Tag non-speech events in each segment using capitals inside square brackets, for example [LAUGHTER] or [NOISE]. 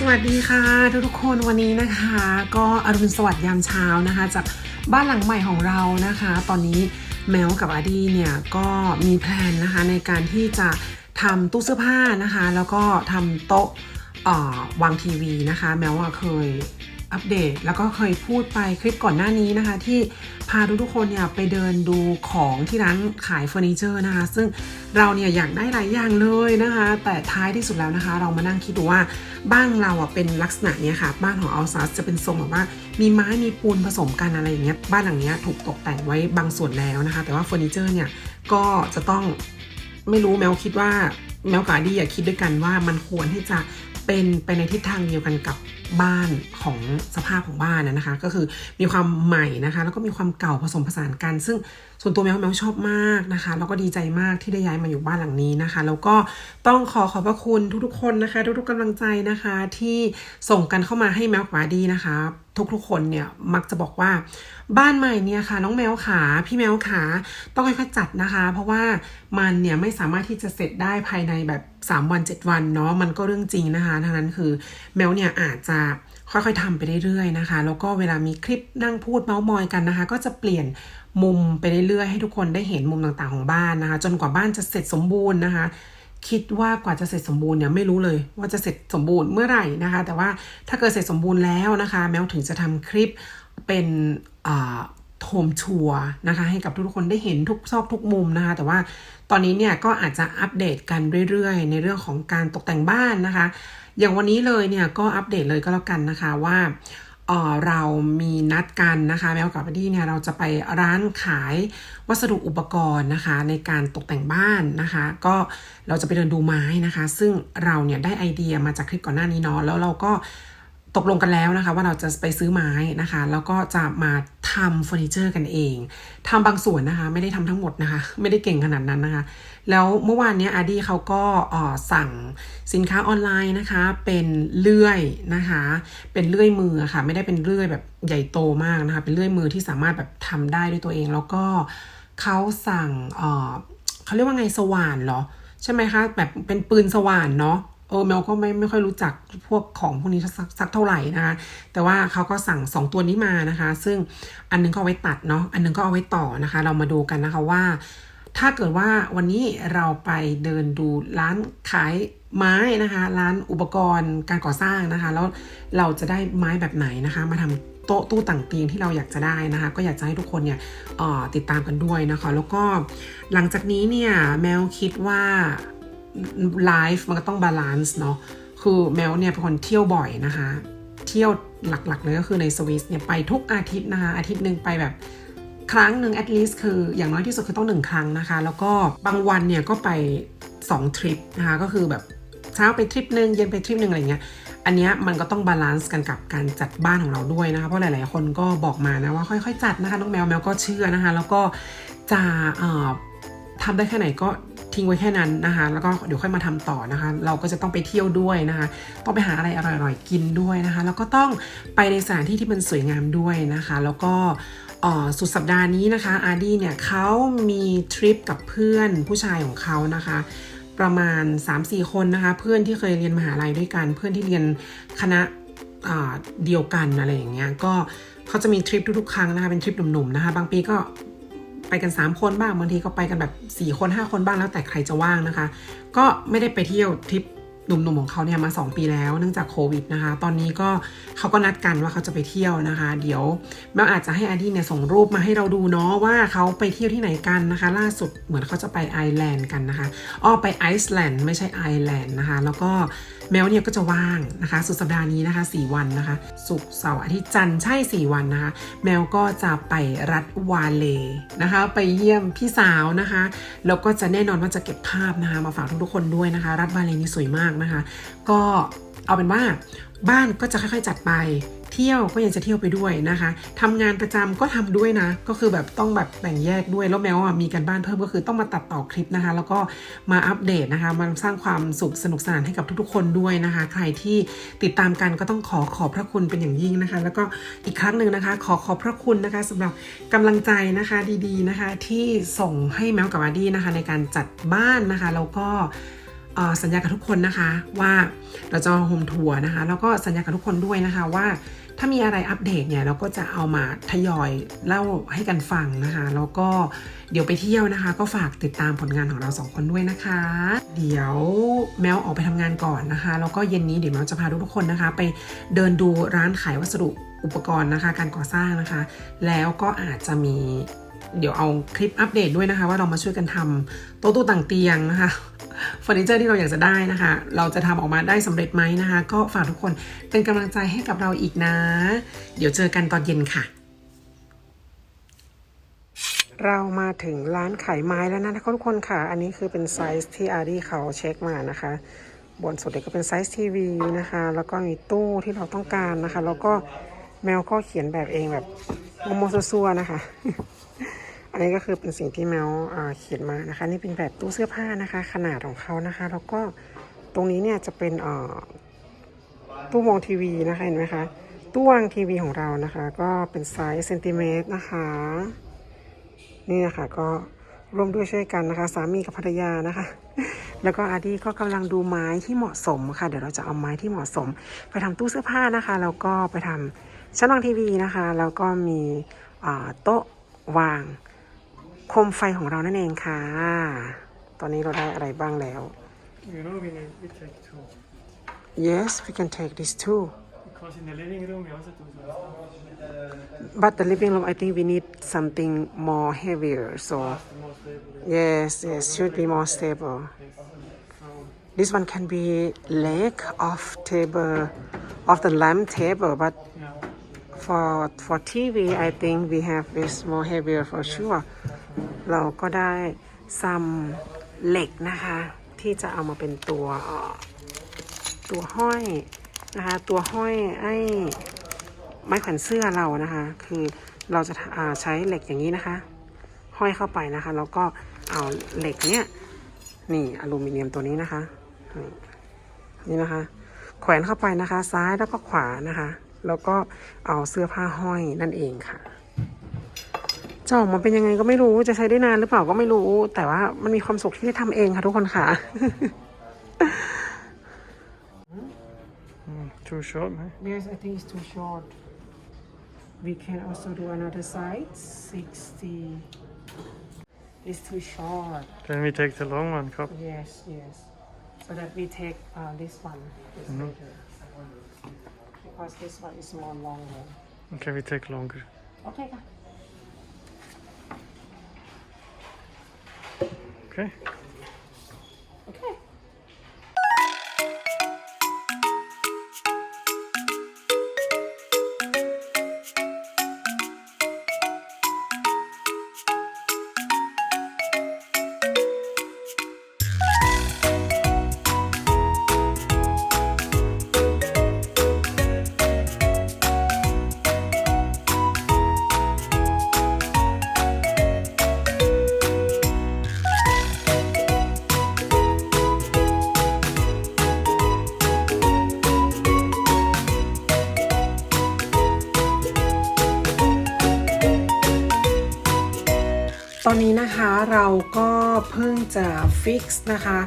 สวัสดีค่ะทุกทุกคนวันนี้นะคะ ก็อรุณสวัสดิ์ยามเช้านะคะ จากบ้านหลังใหม่ของเรานะคะ ตอนนี้แมวกับอาดีเนี่ยก็มีแพลนนะคะในการที่จะทำตู้เสื้อผ้านะคะ แล้วก็ทำโต๊ะวางทีวีนะคะ แมวว่าเคย อัปเดต แล้วก็เคยพูดไปคลิปก่อนหน้านี้นะคะ ที่พาทุกๆคนเนี่ยไปเดินดูของที่ร้านขายเฟอร์นิเจอร์นะคะ ซึ่งเราเนี่ยอยากได้หลายอย่างเลยนะคะ แต่ท้ายที่สุดแล้วนะคะ เรามานั่งคิดดูว่าบ้านเราอะเป็นลักษณะเนี้ยค่ะ บ้านของอัลซัสจะเป็นทรงแบบว่ามีไม้มีปูนผสมกันอะไรอย่างเงี้ยบ้านหลังเนี้ยถูกตกแต่งไว้บางส่วนแล้วนะคะ แต่ว่าเฟอร์นิเจอร์เนี่ยก็จะต้องไม่รู้แมวคิดว่าแมวกาดีอยากคิดด้วยกันว่ามันควรที่จะ เป็นไปในทิศทางเดียวกันกับบ้านของสภาพของบ้านนะคะ ก็คือมีความใหม่นะคะ แล้วก็มีความเก่าผสมผสานกัน ซึ่งส่วนตัวแมวแมวชอบมากนะคะ แล้วก็ดีใจมากที่ได้ย้ายมาอยู่บ้านหลังนี้นะคะ แล้วก็ต้องขอขอบพระคุณทุกๆคนนะคะ ทุกๆกำลังใจนะคะ ที่ส่งกันเข้ามาให้แมวขวาดีนะคะ ทุกๆคนเนี่ยมักจะบอกว่าบ้านใหม่เนี่ยค่ะ น้องแมวขาพี่แมวขาต้องค่อยๆจัดนะคะ เพราะว่ามันเนี่ยไม่สามารถที่จะเสร็จได้ภายในแบบ 3 วัน 7 วันเนาะมันก็เรื่องจริงนะคะดังนั้นคือแมวเนี่ยอาจจะค่อยๆทำไปเรื่อยๆนะคะ แล้วก็เวลามีคลิปนั่งพูดเมาส์มอยกันนะคะ ก็จะเปลี่ยนมุมไปเรื่อยๆให้ทุกคนได้เห็นมุมต่างๆของบ้านนะคะ จนกว่าบ้านจะเสร็จสมบูรณ์นะคะ คิดว่ากว่าจะเสร็จสมบูรณ์เนี่ยไม่รู้เลยว่าจะเสร็จสมบูรณ์เมื่อไหร่นะคะ แต่ว่าถ้าเกิดเสร็จสมบูรณ์แล้วนะคะ แมวถึงจะทำคลิปเป็นโฮมทัวร์นะคะ ให้กับทุกคนได้เห็นทุกซอกทุกมุมนะคะ แต่ว่าตอนนี้เนี่ยก็อาจจะอัปเดตกันเรื่อยๆ ในเรื่องของการตกแต่งบ้านนะคะ อย่างวันนี้เลยเนี่ยก็อัปเดตเลยก็แล้วกันนะคะว่า เออเรามีนัดกันนะคะแมวกับพอดี้เนี่ยเราจะไปร้านขายวัสดุอุปกรณ์นะคะ ในการตกแต่งบ้านนะคะ ก็เราจะไปเดินดูไม้นะคะ ซึ่งเราเนี่ยได้ไอเดียมาจากคลิปก่อนหน้านี้เนาะแล้วเราก็ ตกลงกันแล้วนะคะว่าเราจะไปซื้อไม้นะคะ แล้วก็จะมาทำเฟอร์นิเจอร์กันเองทำบางส่วนนะคะ ไม่ได้ทำทั้งหมดนะคะ ไม่ได้เก่งขนาดนั้นนะคะ แล้วเมื่อวานเนี้ยอาดี้เขาก็สั่งสินค้าออนไลน์นะคะ เป็นเลื่อยนะคะ เป็นเลื่อยมือค่ะ ไม่ได้เป็นเลื่อยแบบใหญ่โตมากนะคะ เป็นเลื่อยมือที่สามารถแบบทำได้ด้วยตัวเอง แล้วก็เขาสั่งเขาเรียกว่าไงสว่านเหรอใช่ไหมคะแบบเป็นปืนสว่านเนาะ เออแมวก็ไม่ไม่ค่อยรู้จักพวกของพวกนี้สักสักเท่าไหร่นะคะ แต่ว่าเขาก็สั่ง 2 ตัวนี้มานะคะ ซึ่งอันหนึงก็เอาไว้ตัดเนาะ อันหนึงก็เอาไว้ต่อนะคะ เรามาดูกันนะคะว่า ถ้าเกิดว่าวันนี้เราไปเดินดูร้านขายไม้นะคะ ร้านอุปกรณ์การก่อสร้างนะคะ แล้วเราจะได้ไม้แบบไหนนะคะ มาทำโต๊ะตู้ต่างเตียงที่เราอยากจะได้นะคะ ก็อยากจะให้ทุกคนเนี่ยออติดตามกันด้วยนะคะ แล้วก็หลังจากนี้เนี่ยแมวคิดว่า ไลฟ์มันก็ต้องบาลานซ์เนาะคือแมวเนี่ยเป็นคนเที่ยวบ่อยนะคะ เที่ยวหลักๆเลยก็คือในสวิสเนี่ยไปทุกอาทิตย์นะคะ อาทิตย์หนึ่งไปแบบครั้งหนึ่ง at least คืออย่างน้อยที่สุดคือต้องหนึ่งครั้งนะคะ แล้วก็บางวันเนี่ยก็ไป 2 ทริปนะคะ ก็คือแบบเช้าไปทริปหนึ่งเย็นไปทริปหนึ่งอะไรเงี้ย อันเนี้ยมันก็ต้องบาลานซ์กันกับการจัดบ้านของเราด้วยนะคะ เพราะหลาย ๆ คนก็บอกมานะว่าค่อย ๆ จัดนะคะ น้องแมวแมวก็เชื่อนะคะ แล้วก็จะทำได้แค่ไหนก็ ทิ้งไว้แค่นั้นนะคะ แล้วก็เดี๋ยวค่อยมาทำต่อนะคะ เราก็จะต้องไปเที่ยวด้วยนะคะ ต้องไปหาอะไรอร่อยๆกินด้วยนะคะ แล้วก็ต้องไปในสถานที่ที่มันสวยงามด้วยนะคะ แล้วก็สุดสัปดาห์นี้นะคะอาร์ดี้เนี่ยเขามีทริปกับเพื่อนผู้ชายของเขานะคะประมาณ 3-4 คนนะคะ เพื่อนที่เคยเรียนมหาลัยด้วยกัน เพื่อนที่เรียนคณะเดียวกันอะไรอย่างเงี้ยก็เขาจะมีทริปทุกๆครั้งนะคะเป็นทริปหนุ่มๆนะคะ บางปีก็ ไปกัน 3 คนบ้างบางทีก็ไปกันแบบ 4 คน 5 คนบ้างแล้วแต่ใครจะว่างนะคะ ก็ไม่ได้ไปเที่ยวทริปหนุ่มๆของเขาเนี่ยมา 2 ปีแล้วเนื่องจากโควิดนะคะ ตอนนี้ก็เขาก็นัดกันว่าเขาจะไปเที่ยวนะคะ เดี๋ยวแมวอาจจะให้อดีเนี่ยส่งรูปมาให้เราดูเนาะว่าเขาไปเที่ยวที่ไหนกันนะคะ ล่าสุดเหมือนเขาจะไปไอร์แลนด์กันนะคะอ้อไปไอซ์แลนด์ไม่ใช่ไอร์แลนด์นะคะ แล้วก็ แมวเนี่ยก็จะว่างนะคะ สุดสัปดาห์นี้นะคะ 4 วันนะคะศุกร์เสาร์อาทิตย์จันทร์ใช่ 4 วันนะคะ แมวก็จะไปรัฐวาเลนะคะ ไปเยี่ยมพี่สาวนะคะ แล้วก็จะแน่นอนว่าจะเก็บภาพนะคะ มาฝากทุกๆคนด้วยนะคะ รัฐวาเลนี่สวยมากนะคะ ก็เอาเป็นว่าบ้านก็จะค่อยๆจัดไป ที่ยวก็ยังจะเที่ยวไปด้วยนะคะทำงานประจำก็ทำด้วยนะ ก็คือแบบต้องแบบแบ่งแยกด้วย แล้วแมวอะมีการบ้านเพิ่มก็คือต้องมาตัดต่อคลิปนะคะ แล้วก็มาอัปเดตนะคะมาสร้างความสุขสนุกสนานให้กับทุกๆ คนด้วยนะคะ ใครที่ติดตามกันก็ต้องขอขอบพระคุณเป็นอย่างยิ่งนะคะ แล้วก็อีกครั้งหนึ่งนะคะ ขอขอบพระคุณนะคะสำหรับกำลังใจนะคะดีๆนะคะ ที่ส่งให้แมวกับอาดี้นะคะ ในการจัดบ้านนะคะแล้วก็สัญญากับทุกคนนะคะว่าเราจะโฮมทัวร์นะคะ แล้วก็สัญญากับทุกคนด้วยนะคะว่า ถ้ามีอะไรอัปเดตเนี่ยเราก็จะเอามาทยอยเล่าให้กันฟังนะคะ แล้วก็เดี๋ยวไปเที่ยวนะคะ ก็ฝากติดตามผลงานของเราสองคนด้วยนะคะ เดี๋ยวแมวออกไปทำงานก่อนนะคะ แล้วก็เย็นนี้เดี๋ยวแมวจะพาทุกคนนะคะ ไปเดินดูร้านขายวัสดุอุปกรณ์นะคะ การก่อสร้างนะคะ แล้วก็อาจจะมีเดี๋ยวเอาคลิปอัปเดตด้วยนะคะ ว่าเรามาช่วยกันทำโต๊ะตู้ต่างเตียงนะคะ เฟอร์นิเจอร์ที่เราอยากจะได้นะคะ เราจะทำออกมาได้สำเร็จไหมนะคะ ก็ฝากทุกคนเป็นกำลังใจให้กับเราอีกนะ เดี๋ยวเจอกันตอนเย็นค่ะ เรามาถึงร้านขายไม้แล้วนะคะทุกคนค่ะ อันนี้คือเป็นไซส์ที่อาร์ดี้เขาเช็คมานะคะ บนสุดเลยก็เป็นไซส์ทีวีนะคะ แล้วก็มีตู้ที่เราต้องการนะคะ แล้วก็แมวก็เขียนแบบเองแบบโมโมซัวๆนะคะ อันนี้ก็คือเป็นสิ่งที่แมวเขียนมานะคะ นี่เป็นแบบตู้เสื้อผ้านะคะ ขนาดของเขานะคะ แล้วก็ตรงนี้เนี่ยจะเป็นตู้มองทีวีนะคะเห็นไหมคะตู้วางทีวีของเรานะคะ ก็เป็นไซส์เซนติเมตรนะคะนี่นะคะก็ร่วมด้วยช่วยกันนะคะ สามีกับภรรยานะคะ แล้วก็อาดี้ก็กำลังดูไม้ที่เหมาะสมค่ะ เดี๋ยวเราจะเอาไม้ที่เหมาะสม ไปทำตู้เสื้อผ้านะคะ แล้วก็ไปทำชั้นวางทีวีนะคะ แล้วก็มีโต๊ะวาง โคมไฟของเรานั่นเองค่ะ ตอนนี้เราได้อะไรบ้างแล้ว You know, we need we take two. yes we can take this too Because in the living room we also do that. but the living room I think we need something more heavier so yes yes should be more stable This one can be leg of table of the lamp table, but yeah. For for TV, I think we have this more heavier for sure. เราก็ได้ซัมเหล็กนะคะ ที่จะเอามาเป็นตัวตัวห้อยนะคะ ตัวห้อยไอ้ไม้แขวนเสื้อเรานะคะ คือเราจะาใช้เหล็กอย่างนี้นะคะ ห้อยเข้าไปนะคะ แล้วก็เอาเหล็กเนี้ยนี่อลูมิเนียมตัวนี้นะคะ นี่นะคะ แขวนเข้าไปนะคะ ซ้ายแล้วก็ขวานะคะ แล้วก็เอาเสื้อผ้าห้อยนั่นเองค่ะจะออกมาเป็นยังไงก็ไม่รู้จะใช้ได้นานหรือเปล่าก็ไม่รู้ แต่ว่ามันมีความสุขที่ได้ทำเองค่ะทุกคนค่ะ Mm, too short, man. Yes I think it's too short we can also do another side 60 it's too short Then we take the long one, cup. yes yes so that we take uh, this one is Mhm. better because this one is more longer. Okay, we take longer. Okay. Okay. เราก็เพิ่งจะฟิกซ์นะคะ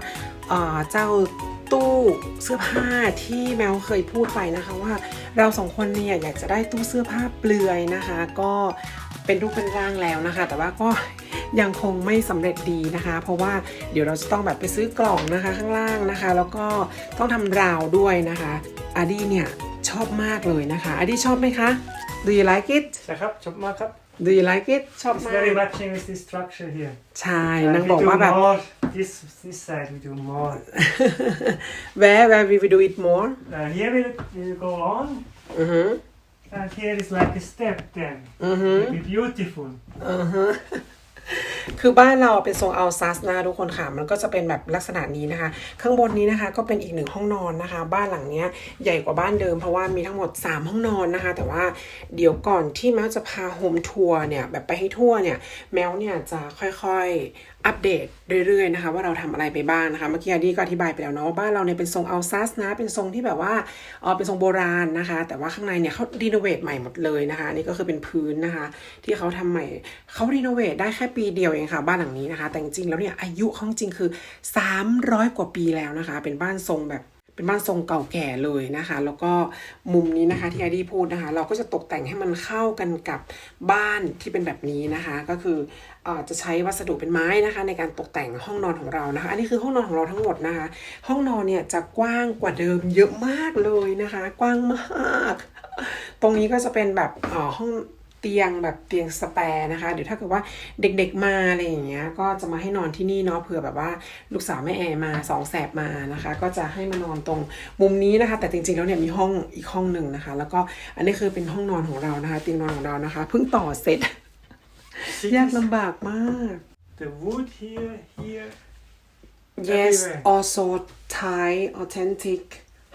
เจ้าตู้เสื้อผ้าที่แมวเคยพูดไปนะคะว่าเราสองคนเนี่ยอยากจะได้ตู้เสื้อผ้าเปลือยนะคะ ก็เป็นรูปเป็นร่างแล้วนะคะ แต่ว่าก็ยังคงไม่สำเร็จดีนะคะ เพราะว่าเดี๋ยวเราจะต้องแบบไปซื้อกล่องนะคะข้างล่างนะคะ แล้วก็ต้องทำราวด้วยนะคะอาดี้เนี่ยชอบมากเลยนะคะอาดี้ชอบไหมคะ Do you like it Sakap, chop mark up. Do you like it ชอบ It's มาก very matching with this structure here. ใช่ Uh, นาง we บอก do ว่าแบบ more. This this side we do more. [LAUGHS] where where we will do it more Uh, here we will go on, อือฮึ and here is like a step. Then อือฮึ it will be beautiful. อือฮึ [LAUGHS] คือบ้านเราเป็นทรงอัลซัสนะคะทุกคนค่ะ มันก็จะเป็นแบบลักษณะนี้นะคะ ข้างบนนี้นะคะ ก็เป็นอีกหนึ่งห้องนอนนะคะ บ้านหลังเนี้ยใหญ่กว่าบ้านเดิมเพราะว่ามีทั้งหมด 3 ห้องนอนนะคะ แต่ว่าเดี๋ยวก่อนที่แมวจะพาโฮมทัวร์เนี่ยแบบไปให้ทั่วเนี่ยแมวเนี่ยจะค่อยๆ อัปเดตเรื่อยๆนะคะว่าเราทำอะไรไปบ้างนะคะเมื่อกี้อดีก็อธิบายไปแล้วเนาะว่าบ้านเราเนี่ยเป็นทรงอัลซัสนะ เป็นทรงที่แบบว่าเออเป็นทรงโบราณนะคะ แต่ว่าข้างในเนี่ยเขารีโนเวทใหม่หมดเลยนะคะนี่ก็คือเป็นพื้นนะคะ ที่เขาทำใหม่เขารีโนเวทได้แค่ปีเดียวเองค่ะ บ้านหลังนี้นะคะ แต่จริงๆแล้วเนี่ยอายุเขาจริงคือ 300 กว่าปีแล้วนะคะ เป็นบ้านทรงแบบ เป็นบ้านทรงเก่าแก่เลยนะคะ แล้วก็มุมนี้นะคะที่ไอดีพูดนะคะ เราก็จะตกแต่งให้มันเข้ากันกับบ้านที่เป็นแบบนี้นะคะ ก็คืออจะใช้วัสดุเป็นไม้นะคะ ในการตกแต่งห้องนอนของเรานะคะ อันนี้คือห้องนอนของเราทั้งหมดนะคะ ห้องนอนเนี่ยจะกว้างกว่าเดิมเยอะมากเลยนะคะ กว้างมาก ตรงนี้ก็จะเป็นแบบอ่อห้อง เตียงแบบเตียงสแปร์นะคะ เดี๋ยวถ้าเกิดว่าเด็กๆมาอะไรอย่างเงี้ย ก็จะมาให้นอนที่นี่เนาะเผื่อแบบว่าลูกสาวแม่แอร์มาสองแสบมานะคะ ก็จะให้มานอนตรงมุมนี้นะคะ แต่จริงๆแล้วเนี่ยมีห้องอีกห้องหนึ่งนะคะ แล้วก็อันนี้คือเป็นห้องนอนของเรานะคะเตียงนอนของเรานะคะเพิ่งต่อเสร็จ See ยาก this? ลำบากมาก The wood here, here. Yes, Everywhere. also Thai authentic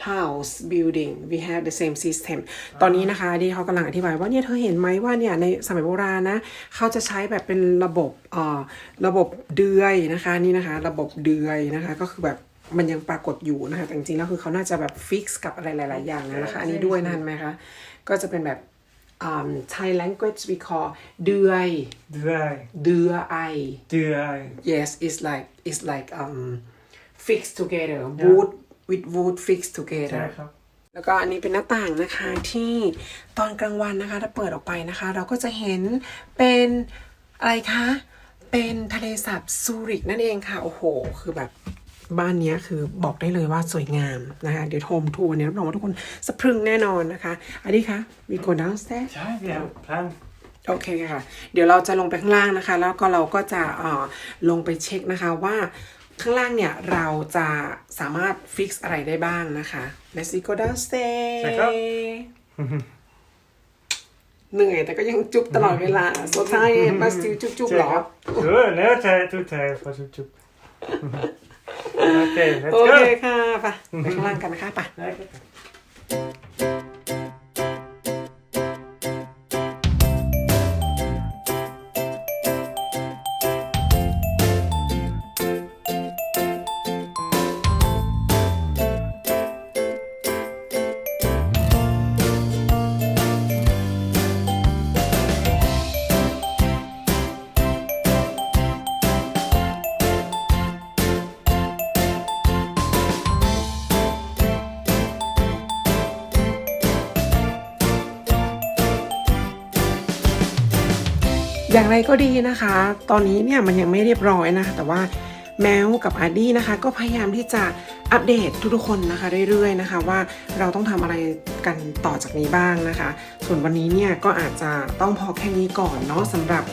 house building we have the same system ตอนนี้นะคะดีเขากำลังอธิบายว่าเนี่ยเธอเห็นไหมว่าเนี่ยในสมัยโบราณนะเขาจะใช้แบบเป็นระบบเอ่อระบบเดือยนะคะนี่นะคะ ระบบเดือยนะคะก็คือแบบมันยังปรากฏอยู่นะคะแต่จริงๆแล้วคือเขาน่าจะแบบฟิกซ์กับอะไรหลาย ๆ อย่างนะคะอันนี้ด้วยนะเห็นไหมคะก็จะเป็นแบบ um, Thai language we call เดือย Dry. เดือไอ Dry. Yes, it's like it's like um fixed together wood with wood fixed ใช่ together ครับ แล้วก็อันนี้เป็นหน้าต่างนะคะที่ตอนกลางวันนะคะ ถ้าเปิดออกไปนะคะ เราก็จะเห็นเป็นอะไรคะ เป็นทะเลสาบซูริกนั่นเองค่ะ โอ้โห คือแบบบ้านเนี้ยคือบอกได้เลยว่าสวยงามนะคะ เดี๋ยวโฮมทัวร์เนี่ยรับรองว่าทุกคนสะพรึงแน่นอนนะคะ อันนี้คะมีคน downstairs ใช่ we have a plan. โอเคค่ะ เดี๋ยวเราจะลงไปข้างล่างนะคะ แล้วก็เราก็จะเอ่อลงไปเช็คนะคะว่า ข้างล่างเนี่ยเราจะสามารถฟิกซ์อะไรได้บ้างนะคะ Let's go downstairs ใช่ครับ เหนื่อยแต่ก็ยังจุ๊บตลอดเวลา so tired but still จุ๊บจุ๊บใช่หรอครับ Good. Now try to try for chup chup. Okay, let's โอ go. เคค่ะไปไปข้างล่างกันนะคะไป อย่างไรก็ดีนะคะ ตอนนี้เนี่ยมันยังไม่เรียบร้อยนะ แต่ว่าแมวกับอาร์ดี้นะคะ ก็พยายามที่จะอัปเดตทุกๆคนนะคะเรื่อยๆนะคะ ว่าเราต้องทำอะไรกันต่อจากนี้บ้างนะคะ ส่วนวันนี้เนี่ยก็อาจจะต้องพอแค่นี้ก่อนเนาะสำหรับ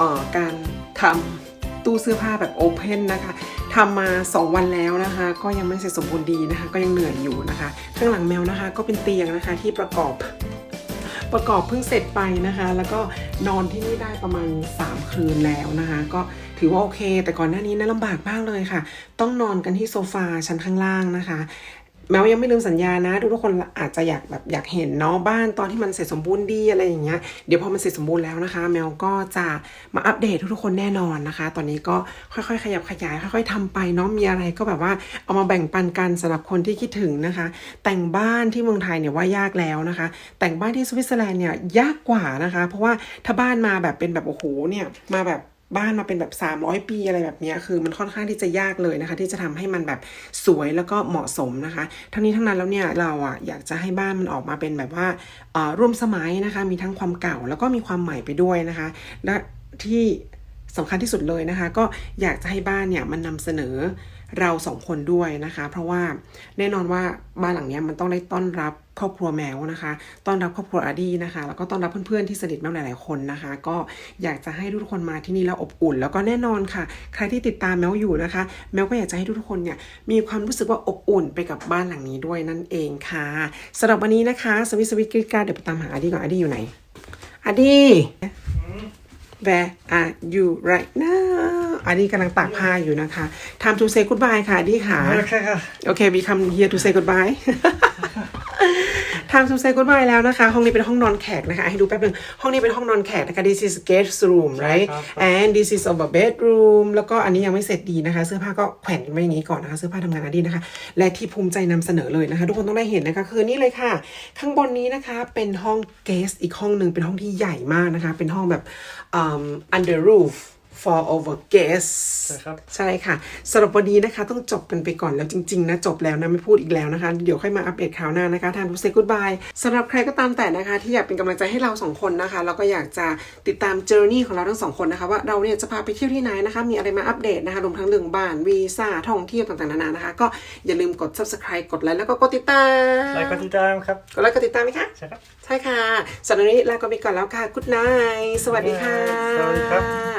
ออการทำตู้เสื้อผ้าแบบโอเพนนะคะทำมา 2 วันแล้วนะคะ ก็ยังไม่เสร็จสมบูรณ์ดีนะคะ ก็ยังเหนื่อยอยู่นะคะ ข้างหลังแมวนะคะ ก็เป็นเตียงนะคะที่ประกอบ ประกอบเพิ่งเสร็จไปนะคะ แล้วก็นอนที่นี่ได้ประมาณ 3 คืนแล้วนะคะ ก็ถือว่าโอเค แต่ก่อนหน้านี้นะลำบากมากเลยค่ะ ต้องนอนกันที่โซฟาชั้นข้างล่างนะคะ แม้ว่ายังไม่ลืมสัญญานะ ทุกคนอาจจะอยากแบบอยากเห็นเนาะบ้านตอนที่มันเสร็จสมบูรณ์ดีอะไรอย่างเงี้ยเดี๋ยวพอมันเสร็จสมบูรณ์แล้วนะคะ แมวก็จะมาอัปเดตทุกๆคนแน่นอนนะคะ ตอนนี้ก็ค่อยๆ ขยับขยาย ค่อยๆทำไปเนาะมีอะไรก็แบบว่าเอามาแบ่งปันกันสำหรับคนที่คิดถึงนะคะ แต่งบ้านที่เมืองไทยเนี่ยว่ายากแล้วนะคะ แต่งบ้านที่สวิตเซอร์แลนด์เนี่ยยากกว่านะคะ เพราะว่าถ้าบ้านมาแบบเป็นแบบโอ้โหเนี่ยมาแบบ บ้านมาเป็นแบบ 300 ปีอะไรแบบนี้คือมันค่อนข้างที่จะยากเลยนะคะ ที่จะทำให้มันแบบสวยแล้วก็เหมาะสมนะคะ ทั้งนี้ทั้งนั้นแล้วเนี่ยเราอะอยากจะให้บ้านมันออกมาเป็นแบบว่าอ่อร่วมสมัยนะคะ มีทั้งความเก่าแล้วก็มีความใหม่ไปด้วยนะคะ และที่ สำคัญที่สุดเลยนะคะ ก็อยากจะให้บ้านเนี่ยมันนำเสนอเราสองคนด้วยนะคะ เพราะว่าแน่นอนว่าบ้านหลังเนี้ยมันต้องได้ต้อนรับครอบครัวแมวนะคะ ต้อนรับครอบครัวอาดีนะคะ แล้วก็ต้อนรับเพื่อนๆที่สนิทแมวหลายๆคนนะคะ ก็อยากจะให้ทุกคนมาที่นี่แล้วอบอุ่น แล้วก็แน่นอนค่ะ ใครที่ติดตามแมวอยู่นะคะ แมวก็อยากจะให้ทุกคนเนี่ยมีความรู้สึกว่าอบอุ่นไปกับบ้านหลังนี้ด้วยนั่นเองค่ะสำหรับวันนี้นะคะ สวิตสวิตกริกาเดี๋ยวไปตามหาอาดีก่อนอาดีอยู่ไหนอาดี Where are you right now อาดีกำลังตากผ้าอยู่นะคะ time to say goodbye ค่ะอาดีค่ะ Okay, โอเค we come here to say goodbye time to say goodbye แล้วนะคะ ห้องนี้เป็นห้องนอนแขกนะคะ ให้ดูแป๊บนึง ห้องนี้เป็นห้องนอนแขกนะคะ this is guest room right ครับ and this is our bedroom แล้วก็อันนี้ยังไม่เสร็จดีนะคะ เสื้อผ้าก็แขวนกันไว้อย่างนี้ก่อนนะคะ เสื้อผ้าทำงานอดีนะคะ และที่ภูมิใจนำเสนอเลยนะคะ ทุกคนต้องได้เห็นนะคะ คือนี่เลยค่ะ ข้างบนนี้นะคะเป็นห้อง guest อีกห้องหนึ่งเป็นห้องที่ใหญ่มากนะคะ เป็นห้องแบบอืม under roof for our guests ใช่ครับ ใช่ค่ะสำหรับวันนี้นะคะต้องจบกันไปก่อนแล้วจริง ๆ นะ จบแล้วนะ ไม่พูดอีกแล้วนะคะ เดี๋ยวค่อยมาอัปเดตคราวหน้านะคะทางทูเซกูดบายสำหรับใครก็ตามแต่นะคะ ที่อยากเป็นกำลังใจให้เราสองคนนะคะแล้วก็อยากจะติดตามเจอร์นี่ของเราทั้งสองคนนะคะ ว่าเราเนี่ยจะพาไปเที่ยวที่ไหนนะคะ มีอะไรมาอัปเดตนะคะรวมทั้งเรื่องบ้านวีซ่าท่องเที่ยวต่างๆนานานะคะ ก็อย่าลืมกด subscribe กดไลค์แล้วก็กดติดตามไลค์กดติดตามครับกดไลค์กดติดตามไหมคะใช่ครับใช่ค่ะสำหรับวันนี้ลาก็ไปก่อนแล้วค่ะ good night สวัสดีค่ะสวัสดีครับ